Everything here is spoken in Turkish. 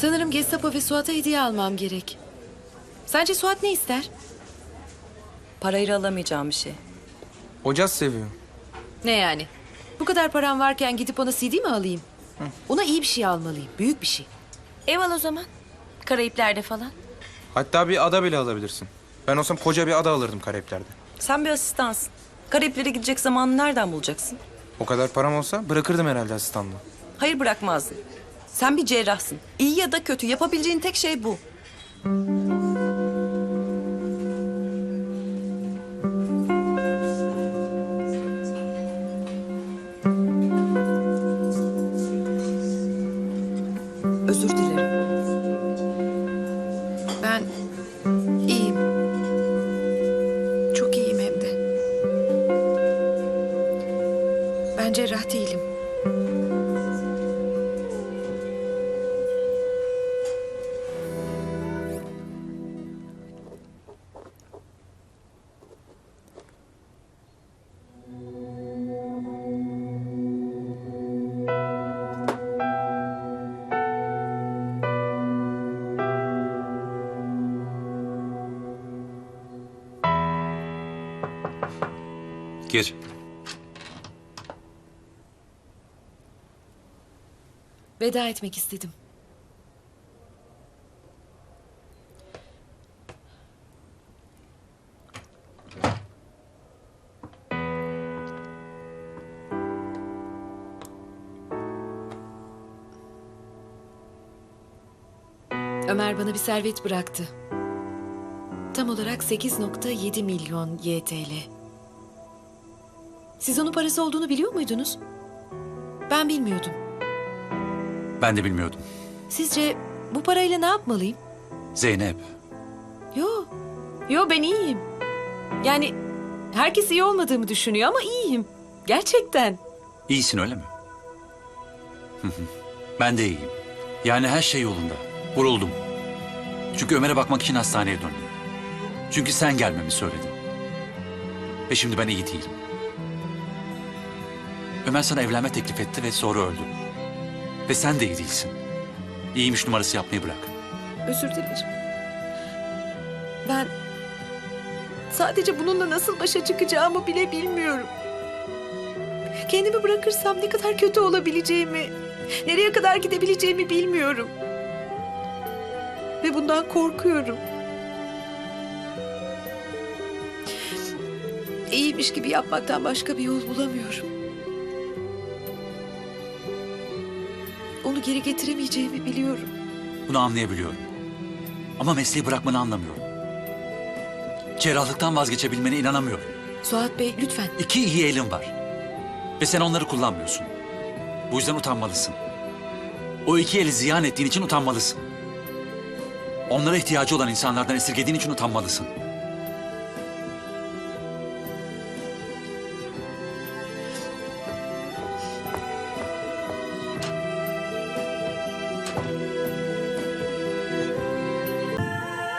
Sanırım Gestapo ve Suat'a hediye almam gerek. Sence Suat ne ister? Parayla alamayacağım bir şey. Hoca seviyor. Ne yani? Bu kadar param varken gidip ona CD mi alayım? Ona iyi bir şey almalıyım. Büyük bir şey. Ev al o zaman. Karayipler'de falan. Hatta bir ada bile alabilirsin. Ben olsam koca bir ada alırdım Karayipler'de. Sen bir asistansın. Karayiplere gidecek zamanı nereden bulacaksın? O kadar param olsa bırakırdım herhalde asistanlığı. Hayır bırakmazdın. Sen bir cerrahsın. İyi ya da kötü yapabileceğin tek şey bu. Özür dilerim. Ben iyiyim. Çok iyiyim hem de. Ben cerrah değilim. Gir. Veda etmek istedim. Ömer bana bir servet bıraktı. Tam olarak 8.7 milyon YTL. Siz onun parası olduğunu biliyor muydunuz? Ben bilmiyordum. Ben de bilmiyordum. Sizce bu parayla ne yapmalıyım? Zeynep. Yo. Yo ben iyiyim. Yani herkes iyi olmadığımı düşünüyor ama iyiyim. Gerçekten. iyisin öyle mi? Ben de iyiyim. Yani her şey yolunda. Vuruldum. Çünkü Ömer'e bakmak için hastaneye döndüm. Çünkü sen gelmemi söyledin. Ve şimdi ben iyi değilim. Ömer sana evlenme teklif etti ve sonra öldü. Ve sen de iyi değilsin. İyiymiş numarası yapmayı bırak. Özür dilerim. Ben sadece bununla nasıl başa çıkacağımı bile bilmiyorum. Kendimi bırakırsam ne kadar kötü olabileceğimi, nereye kadar gidebileceğimi bilmiyorum. Ve bundan korkuyorum. İyiymiş gibi yapmaktan başka bir yol bulamıyorum. Onu geri getiremeyeceğimi biliyorum. Bunu anlayabiliyorum. Ama mesleği bırakmanı anlamıyorum. Cerrahlıktan vazgeçebilmene inanamıyorum. Suat Bey lütfen. İki iyi elin var. Ve sen onları kullanmıyorsun. Bu yüzden utanmalısın. O iki eli ziyan ettiğin için utanmalısın. Onlara ihtiyacı olan insanlardan esirgediğin için utanmalısın.